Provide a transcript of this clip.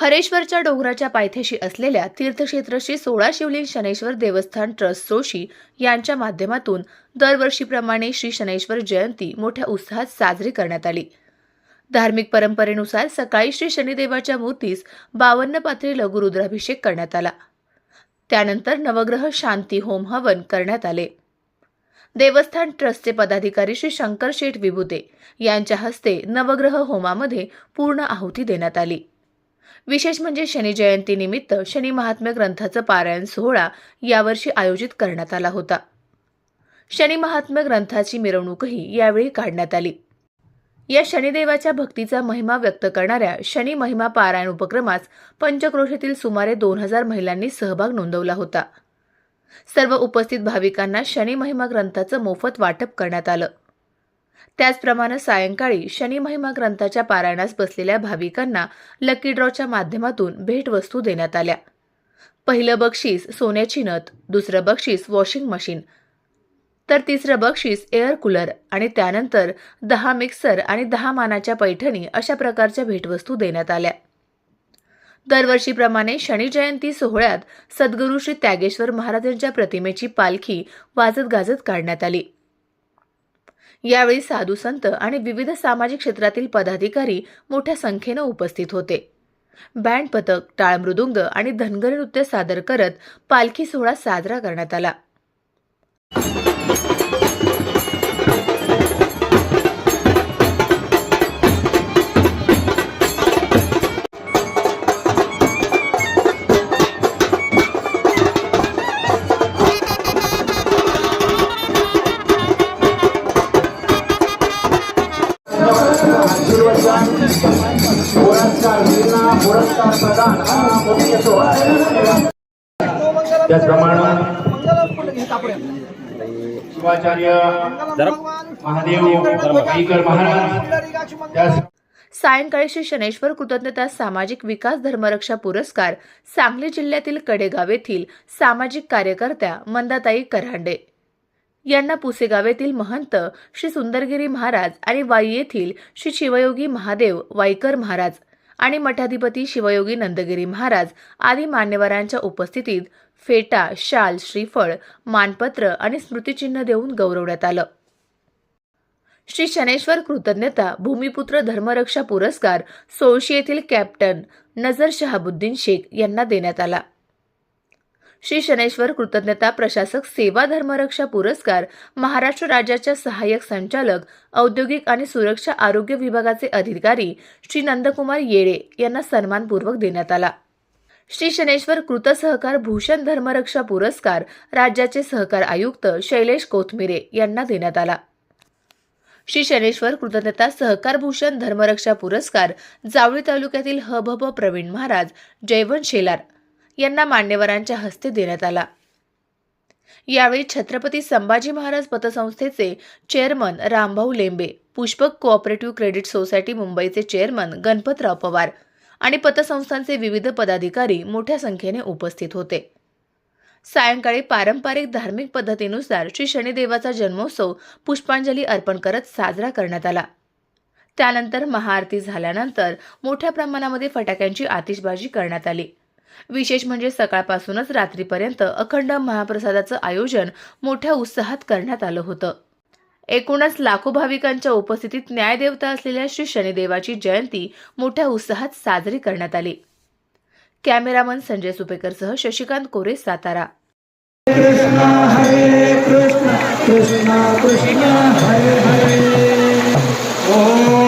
हरेश्वरच्या डोंगराच्या पायथ्याशी असलेल्या तीर्थक्षेत्र श्री सोळा शिवलिंग शनेश्वर देवस्थान ट्रस्ट जोशी यांच्या माध्यमातून दरवर्षीप्रमाणे श्री शनेश्वर जयंती मोठ्या उत्साहात साजरी करण्यात आली. धार्मिक परंपरेनुसार सकाळी श्री शनिदेवाच्या मूर्तीस बावन्न पात्री लघुरुद्राभिषेक करण्यात आला. त्यानंतर नवग्रह शांती होम हवन करण्यात आले. देवस्थान ट्रस्टचे पदाधिकारी श्री शंकर शेठ विभुते यांच्या हस्ते नवग्रह होमामध्ये पूर्ण आहुती देण्यात आली. विशेष म्हणजे शनी जयंतीनिमित्त शनी महात्म्य ग्रंथाचं पारायण सोहळा यावर्षी आयोजित करण्यात आला होता. शनी महात्म्य ग्रंथाची मिरवणूकही यावेळी काढण्यात आली. या शनिदेवाच्या भक्तीचा महिमा व्यक्त करणाऱ्या शनी महिमा पारायण उपक्रमास पंचक्रोशीतील सुमारे दोन हजार महिलांनी सहभाग नोंदवला होता. सर्व उपस्थित भाविकांना शनी महिमा ग्रंथाचं मोफत वाटप करण्यात आलं. त्याचप्रमाणे सायंकाळी शनी महिमा ग्रंथाच्या पारायणास बसलेल्या भाविकांना लकी ड्रॉच्या माध्यमातून भेटवस्तू देण्यात आल्या. पहिलं बक्षीस सोन्याची नथ दुसरं बक्षीस वॉशिंग मशीन तर तिसरं बक्षीस एअर कूलर आणि त्यानंतर दहा मिक्सर आणि दहा मानाच्या पैठणी अशा प्रकारच्या भेटवस्तू देण्यात आल्या. दरवर्षीप्रमाणे शनी जयंती सोहळ्यात सद्गुरू श्री त्यागेश्वर महाराजांच्या प्रतिमेची पालखी वाजत गाजत काढण्यात आली. यावेळी साधू संत आणि विविध सामाजिक क्षेत्रातील पदाधिकारी मोठ्या संख्येनं उपस्थित होते. बँड पथक टाळमृदुंग आणि धनगर नृत्य सादर करत पालखी सोहळा साजरा करण्यात आला. पुरस्कार जिल्हा पुरस्कार प्रदान मुख्य सोहळा आहे. त्याचप्रमाणे शिवाचार्य महादेव महाराज त्याच सायंकाळी श्री शनेश्वर कृतज्ञता सामाजिक विकास धर्मरक्षा पुरस्कार सांगली जिल्ह्यातील कडेगाव येथील सामाजिक कार्यकर्त्या मंदाताई करांडे यांना पुसेगावेतील महंत श्री सुंदरगिरी महाराज आणि वाई येथील श्री शिवयोगी महादेव वाईकर महाराज आणि मठाधिपती शिवयोगी नंदगिरी महाराज आदी मान्यवरांच्या उपस्थितीत फेटा शाल श्रीफळ मानपत्र आणि स्मृतिचिन्ह देऊन गौरवण्यात आलं. श्री शनेश्वर कृतज्ञता भूमिपुत्र धर्मरक्षा पुरस्कार सोळशी येथील कॅप्टन नजर शहाबुद्दीन शेख यांना देण्यात आला. श्री शनेश्वर कृतज्ञता प्रशासक सेवा धर्मरक्षा पुरस्कार महाराष्ट्र राज्याच्या सहाय्यक संचालक औद्योगिक आणि सुरक्षा आरोग्य विभागाचे अधिकारी श्री नंदकुमार येळे यांना सन्मानपूर्वक देण्यात आला. श्री शनेश्वर कृत सहकार भूषण धर्मरक्षा पुरस्कार राज्याचे सहकार आयुक्त शैलेश कोथमिरे यांना देण्यात आला. श्री शनेश्वर कृतज्ञता सहकार भूषण धर्मरक्षा पुरस्कार जावळी तालुक्यातील हभभ प्रवीण महाराज जयवंत शेलार यांना मान्यवरांच्या हस्ते देण्यात आला. यावेळी Chhatrapati Sambhaji Maharaj पतसंस्थेचे chairman Rambhau Lembe Pushpak cooperative credit society मुंबईचे चेअरमन गणपतराव पवार आणि पतसंस्थांचे विविध पदाधिकारी मोठ्या संख्येने उपस्थित होते. सायंकाळी पारंपरिक धार्मिक पद्धतीनुसार श्री शनिदेवाचा जन्मोत्सव पुष्पांजली अर्पण करत साजरा करण्यात आला. त्यानंतर महाआरती झाल्यानंतर मोठ्या प्रमाणामध्ये फटाक्यांची आतिषबाजी करण्यात आली. विशेष म्हणजे सकाळपासूनच रात्रीपर्यंत अखंड महाप्रसादाचं आयोजन मोठ्या उत्साहात करण्यात आलं होतं. एकूणच लाखो भाविकांच्या उपस्थितीत न्यायदेवता असलेल्या श्री शनिदेवाची जयंती मोठ्या उत्साहात साजरी करण्यात आली. कॅमेरामन संजय सुपेकरसह शशिकांत कोरे सातारा. ॐ यज्ञेनान्तदेवतानि